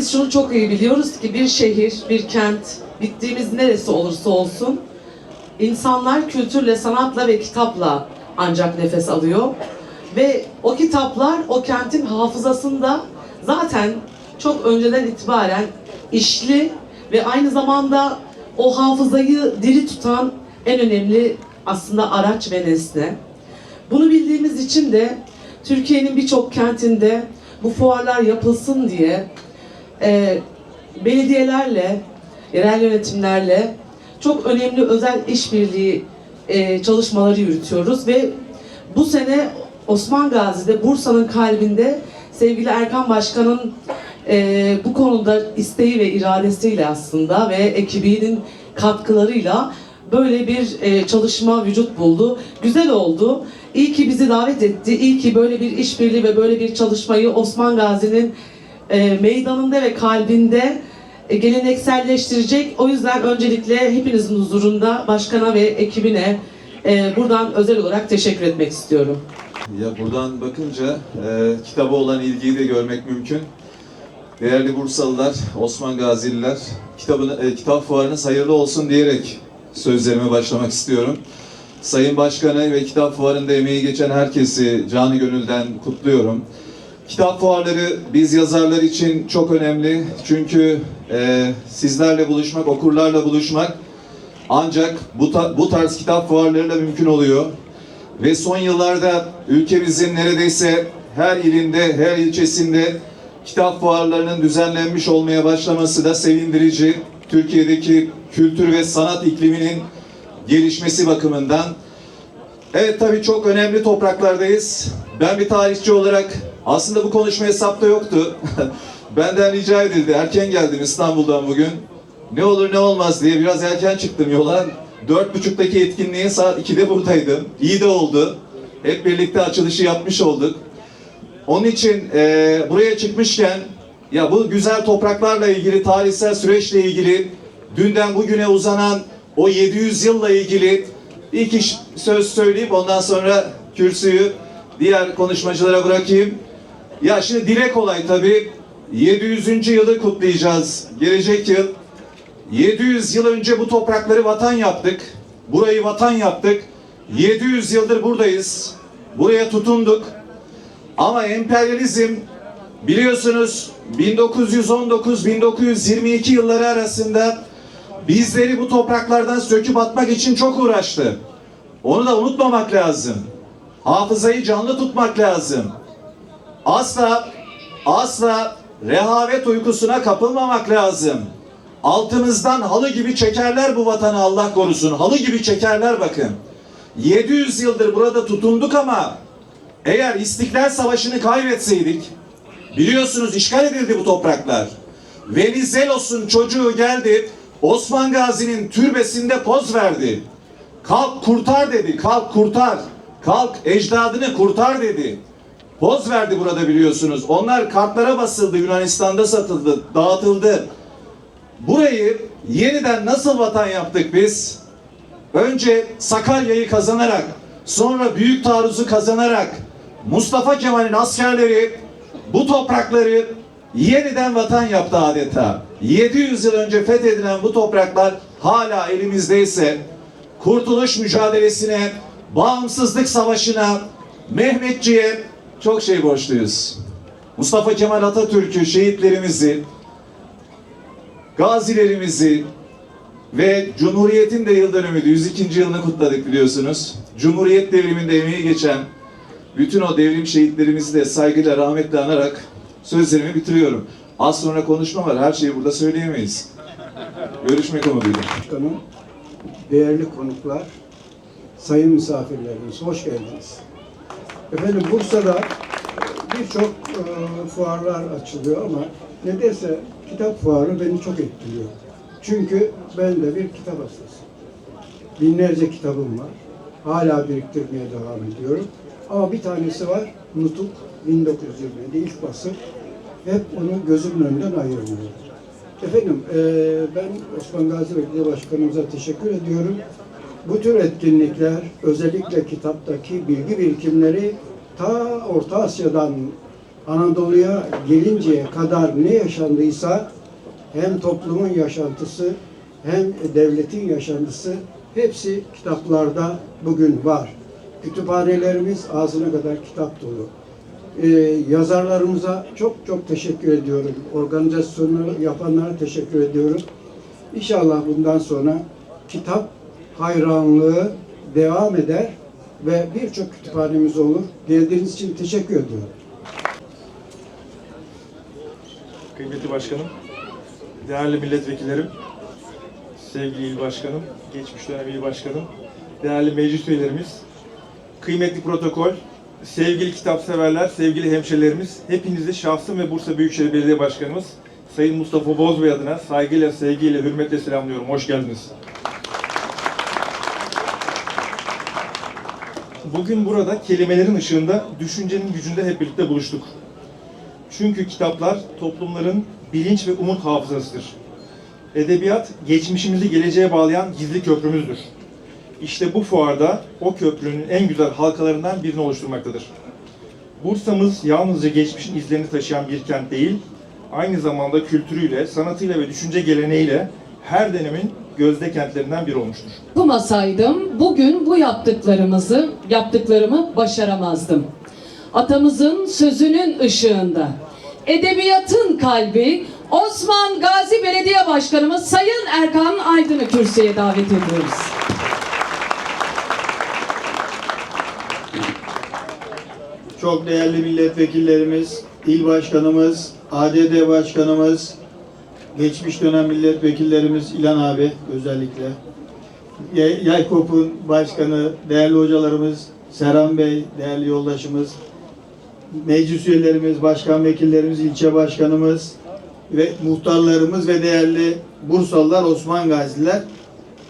Biz şunu çok iyi biliyoruz ki bir şehir, bir kent, gittiğimiz neresi olursa olsun insanlar kültürle, sanatla ve kitapla ancak nefes alıyor. Ve o kitaplar o kentin hafızasında zaten çok önceden itibaren işli ve aynı zamanda o hafızayı diri tutan en önemli aslında araç ve nesne. Bunu bildiğimiz için de Türkiye'nin birçok kentinde bu fuarlar yapılsın diye e, belediyelerle, yerel yönetimlerle çok önemli özel işbirliği e, çalışmaları yürütüyoruz ve bu sene Osman Gazi'de, Bursa'nın kalbinde sevgili Erkan Başkan'ın e, bu konuda isteği ve iradesiyle aslında ve ekibinin katkılarıyla böyle bir e, çalışma vücut buldu. Güzel oldu. İyi ki bizi davet etti. İyi ki böyle bir işbirliği ve böyle bir çalışmayı Osman Gazi'nin e, meydanında ve kalbinde e, gelenekselleştirecek. O yüzden öncelikle hepinizin huzurunda başkana ve ekibine e, buradan özel olarak teşekkür etmek istiyorum. Ya buradan bakınca e, kitaba olan ilgiyi de görmek mümkün. Değerli Bursalılar, Osman Gazililer, kitabını, e, kitap fuarınız hayırlı olsun diyerek sözlerime başlamak istiyorum. Sayın Başkanı ve kitap fuarında emeği geçen herkesi canı gönülden kutluyorum. Kitap fuarları biz yazarlar için çok önemli. Çünkü e, sizlerle buluşmak, okurlarla buluşmak ancak bu, ta- bu tarz kitap fuarlarıyla mümkün oluyor. Ve son yıllarda ülkemizin neredeyse her ilinde, her ilçesinde kitap fuarlarının düzenlenmiş olmaya başlaması da sevindirici. Türkiye'deki kültür ve sanat ikliminin gelişmesi bakımından. Evet tabii çok önemli topraklardayız. Ben bir tarihçi olarak aslında bu konuşma hesapta yoktu. Benden rica edildi. Erken geldim İstanbul'dan bugün. Ne olur ne olmaz diye biraz erken çıktım yola. Dört buçuktaki etkinliğe saat 2'de buradaydım. İyi de oldu. Hep birlikte açılışı yapmış olduk. Onun için e, buraya çıkmışken ya bu güzel topraklarla ilgili, tarihsel süreçle ilgili, dünden bugüne uzanan o 700 yılla ilgili bir iki ş- söz söyleyip ondan sonra kürsüyü diğer konuşmacılara bırakayım. Ya şimdi dile kolay tabii. 700. yılı kutlayacağız. Gelecek yıl 700 yıl önce bu toprakları vatan yaptık. Burayı vatan yaptık. 700 yıldır buradayız. Buraya tutunduk. Ama emperyalizm biliyorsunuz 1919-1922 yılları arasında bizleri bu topraklardan söküp atmak için çok uğraştı. Onu da unutmamak lazım. Hafızayı canlı tutmak lazım. Asla asla rehavet uykusuna kapılmamak lazım. Altımızdan halı gibi çekerler bu vatanı Allah korusun. Halı gibi çekerler bakın. 700 yıldır burada tutunduk ama eğer İstiklal Savaşı'nı kaybetseydik biliyorsunuz işgal edildi bu topraklar. Venizelos'un çocuğu geldi Osman Gazi'nin türbesinde poz verdi. Kalk kurtar dedi. Kalk kurtar. Kalk ecdadını kurtar dedi. Poz verdi burada biliyorsunuz. Onlar kartlara basıldı. Yunanistan'da satıldı. Dağıtıldı. Burayı yeniden nasıl vatan yaptık biz? Önce Sakarya'yı kazanarak, sonra Büyük Taarruz'u kazanarak Mustafa Kemal'in askerleri bu toprakları yeniden vatan yaptı adeta. 700 yıl önce fethedilen bu topraklar hala elimizdeyse kurtuluş mücadelesine, bağımsızlık savaşına, Mehmetçiğe çok şey borçluyuz. Mustafa Kemal Atatürk'ü, şehitlerimizi, gazilerimizi ve Cumhuriyet'in de yıl dönümüydü. 102. yılını kutladık biliyorsunuz. Cumhuriyet devriminde emeği geçen bütün o devrim şehitlerimizi de saygıyla rahmetle anarak sözlerimi bitiriyorum. Az sonra konuşma var. Her şeyi burada söyleyemeyiz. Görüşmek umuduyla. Başkanım, değerli konuklar, sayın misafirlerimiz, hoş geldiniz. Efendim Bursa'da birçok e, fuarlar açılıyor ama nedense kitap fuarı beni çok etkiliyor. Çünkü ben de bir kitap hastasıyım. Binlerce kitabım var. Hala biriktirmeye devam ediyorum. Ama bir tanesi var, Nutuk 1920'de ilk basım. Hep onu gözümün önünden ayırmıyorum. Efendim, eee, ben Osman Gazi Belediye Başkanımıza teşekkür ediyorum. Bu tür etkinlikler, özellikle kitaptaki bilgi birikimleri ta Orta Asya'dan Anadolu'ya gelinceye kadar ne yaşandıysa hem toplumun yaşantısı hem devletin yaşantısı hepsi kitaplarda bugün var. Kütüphanelerimiz ağzına kadar kitap dolu. Ee, yazarlarımıza çok çok teşekkür ediyorum. Organizasyonu yapanlara teşekkür ediyorum. İnşallah bundan sonra kitap hayranlığı devam eder ve birçok kütüphanemiz olur. Geldiğiniz için teşekkür ediyorum. Kıymetli başkanım, değerli milletvekillerim, sevgili il başkanım, geçmiş dönem il başkanım, değerli meclis üyelerimiz, kıymetli protokol, sevgili kitap severler, sevgili hemşerilerimiz, hepinizi şahsım ve Bursa Büyükşehir Belediye Başkanımız Sayın Mustafa Bozbey adına saygıyla, sevgiyle, hürmetle selamlıyorum. Hoş geldiniz. Bugün burada kelimelerin ışığında, düşüncenin gücünde hep birlikte buluştuk. Çünkü kitaplar toplumların bilinç ve umut hafızasıdır. Edebiyat, geçmişimizi geleceğe bağlayan gizli köprümüzdür. İşte bu fuarda o köprünün en güzel halkalarından birini oluşturmaktadır. Bursa'mız yalnızca geçmişin izlerini taşıyan bir kent değil, aynı zamanda kültürüyle, sanatıyla ve düşünce geleneğiyle her dönemin gözde kentlerinden biri olmuştur. Okumasaydım bugün bu yaptıklarımızı, yaptıklarımı başaramazdım. Atamızın sözünün ışığında, edebiyatın kalbi Osman Gazi Belediye Başkanımız Sayın Erkan Aydın'ı kürsüye davet ediyoruz. Çok değerli milletvekillerimiz, il başkanımız, ADD başkanımız, geçmiş dönem milletvekillerimiz İlan abi özellikle, Yay- Yaykop'un başkanı, değerli hocalarımız, Serhan Bey, değerli yoldaşımız, meclis üyelerimiz, başkan vekillerimiz, ilçe başkanımız ve muhtarlarımız ve değerli Bursalılar, Osman Gaziler,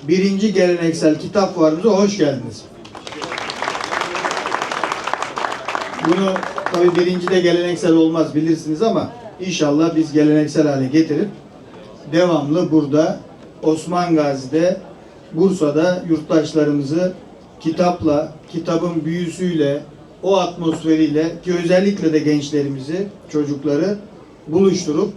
birinci geleneksel kitap fuarımıza hoş geldiniz. Bunu tabii birinci de geleneksel olmaz bilirsiniz ama inşallah biz geleneksel hale getirip devamlı burada Osman Gazi'de Bursa'da yurttaşlarımızı kitapla, kitabın büyüsüyle, o atmosferiyle ki özellikle de gençlerimizi, çocukları buluşturup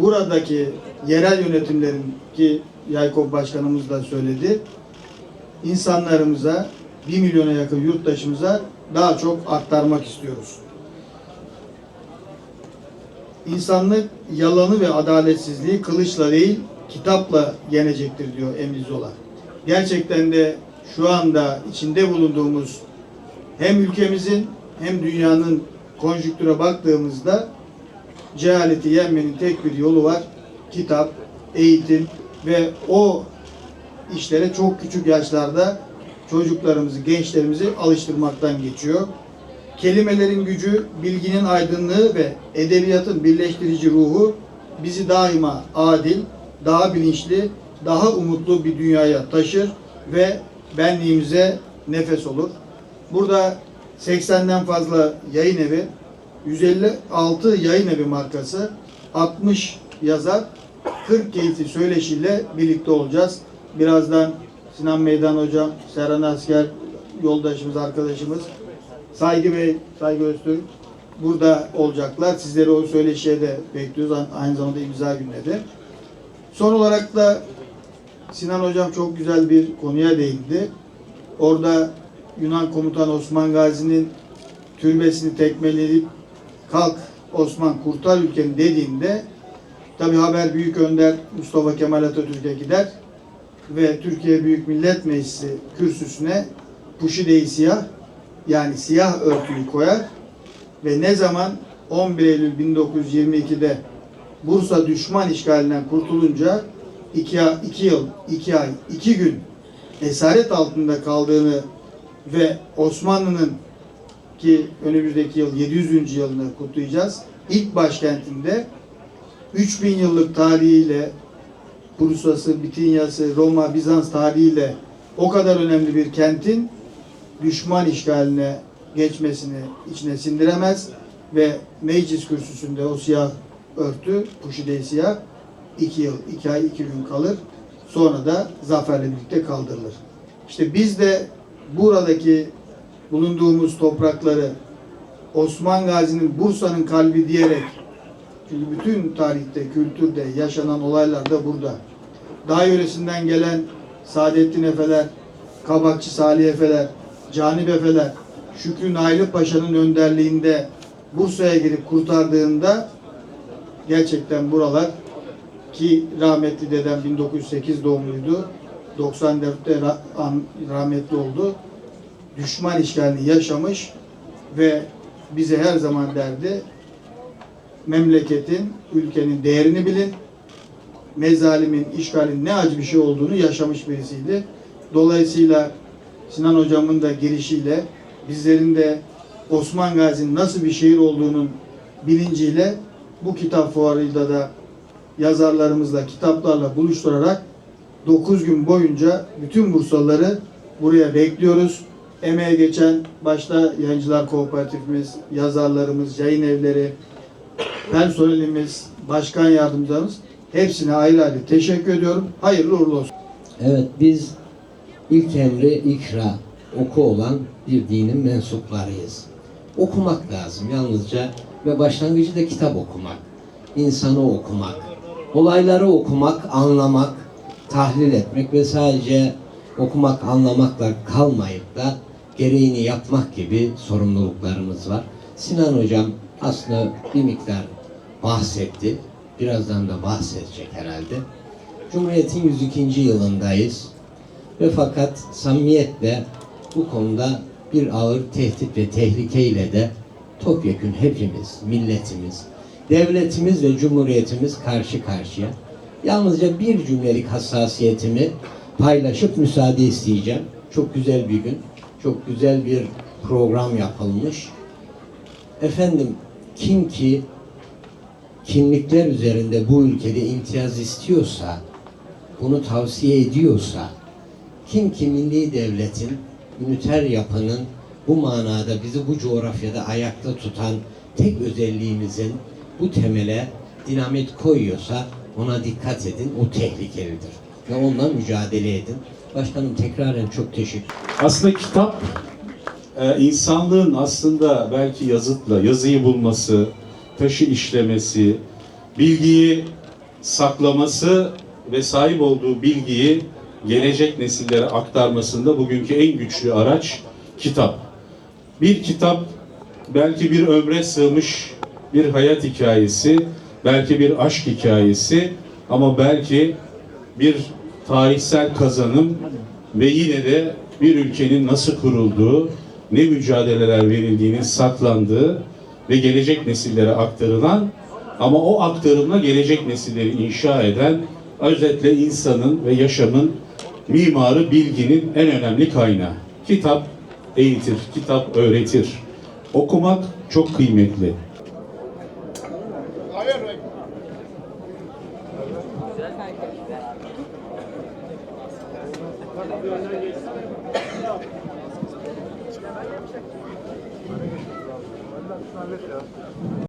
buradaki yerel yönetimlerin ki Yaykop Başkanımız da söyledi, insanlarımıza, 1 milyona yakın yurttaşımıza daha çok aktarmak istiyoruz. İnsanlık yalanı ve adaletsizliği kılıçla değil, kitapla yenecektir diyor Emri Zola. Gerçekten de şu anda içinde bulunduğumuz hem ülkemizin hem dünyanın konjüktüre baktığımızda cehaleti yenmenin tek bir yolu var. Kitap, eğitim ve o işlere çok küçük yaşlarda çocuklarımızı, gençlerimizi alıştırmaktan geçiyor. Kelimelerin gücü, bilginin aydınlığı ve edebiyatın birleştirici ruhu bizi daima adil, daha bilinçli, daha umutlu bir dünyaya taşır ve benliğimize nefes olur. Burada 80'den fazla yayın evi, 156 yayın evi markası, 60 yazar, 40 keyifli söyleşiyle birlikte olacağız. Birazdan Sinan Meydan Hocam, Serhan Asker, yoldaşımız, arkadaşımız, Saygı Bey, Saygı Öztürk burada olacaklar. Sizleri o söyleşiye de bekliyoruz. Aynı zamanda imza gününe de. Son olarak da Sinan Hocam çok güzel bir konuya değindi. Orada Yunan komutan Osman Gazi'nin türbesini tekmeleyip kalk Osman kurtar ülkeni dediğinde tabi haber Büyük Önder Mustafa Kemal Atatürk'e gider ve Türkiye Büyük Millet Meclisi kürsüsüne puşi siyah yani siyah örtüyü koyar ve ne zaman 11 Eylül 1922'de Bursa düşman işgalinden kurtulunca iki, iki yıl, iki ay, iki gün esaret altında kaldığını ve Osmanlı'nın ki önümüzdeki yıl 700. yılını kutlayacağız. İlk başkentinde 3000 yıllık tarihiyle Bursa'sı, Bitinya'sı, Roma, Bizans tarihiyle o kadar önemli bir kentin düşman işgaline geçmesini içine sindiremez ve meclis kürsüsünde o siyah örtü, puşide siyah iki yıl, iki ay, iki gün kalır. Sonra da zaferle birlikte kaldırılır. İşte biz de buradaki bulunduğumuz toprakları Osman Gazi'nin Bursa'nın kalbi diyerek çünkü bütün tarihte, kültürde yaşanan olaylar da burada. Dağ yöresinden gelen Saadettin Efeler, Kabakçı Salih Efeler, Canip Efeler, Şükrü Naili Paşa'nın önderliğinde Bursa'ya girip kurtardığında gerçekten buralar ki rahmetli dedem 1908 doğumluydu. 94'te ra- an- rahmetli oldu. Düşman işgalini yaşamış ve bize her zaman derdi memleketin, ülkenin değerini bilin. Mezalimin, işgalin ne acı bir şey olduğunu yaşamış birisiydi. Dolayısıyla Sinan hocamın da girişiyle bizlerin de Osman Gazi'nin nasıl bir şehir olduğunun bilinciyle bu kitap fuarıyla da yazarlarımızla, kitaplarla buluşturarak 9 gün boyunca bütün Bursalıları buraya bekliyoruz. Emeğe geçen başta Yayıncılar Kooperatifimiz, yazarlarımız, yayın evleri, personelimiz, başkan yardımcılarımız hepsine ayrı ayrı teşekkür ediyorum. Hayırlı uğurlu olsun. Evet biz ilk emri ikra, oku olan bir dinin mensuplarıyız. Okumak lazım yalnızca ve başlangıcı da kitap okumak, insanı okumak, olayları okumak, anlamak, tahlil etmek ve sadece okumak, anlamakla kalmayıp da gereğini yapmak gibi sorumluluklarımız var. Sinan Hocam aslında bir miktar bahsetti. Birazdan da bahsedecek herhalde. Cumhuriyet'in 102. yılındayız. Ve fakat samimiyetle bu konuda bir ağır tehdit ve tehlikeyle de topyekün hepimiz, milletimiz, devletimiz ve cumhuriyetimiz karşı karşıya. Yalnızca bir cümlelik hassasiyetimi paylaşıp müsaade isteyeceğim. Çok güzel bir gün, çok güzel bir program yapılmış. Efendim kim ki kimlikler üzerinde bu ülkede imtiyaz istiyorsa, bunu tavsiye ediyorsa, kim ki milli devletin, üniter yapının bu manada bizi bu coğrafyada ayakta tutan tek özelliğimizin bu temele dinamit koyuyorsa ona dikkat edin, o tehlikelidir. Ve ondan mücadele edin. Başkanım tekraren çok teşekkür Aslında kitap e, insanlığın aslında belki yazıtla yazıyı bulması, taşı işlemesi, bilgiyi saklaması ve sahip olduğu bilgiyi gelecek nesillere aktarmasında bugünkü en güçlü araç kitap. Bir kitap belki bir ömre sığmış bir hayat hikayesi, belki bir aşk hikayesi ama belki bir tarihsel kazanım ve yine de bir ülkenin nasıl kurulduğu, ne mücadeleler verildiğinin saklandığı ve gelecek nesillere aktarılan ama o aktarımla gelecek nesilleri inşa eden özetle insanın ve yaşamın mimarı bilginin en önemli kaynağı. Kitap eğitir, kitap öğretir. Okumak çok kıymetli.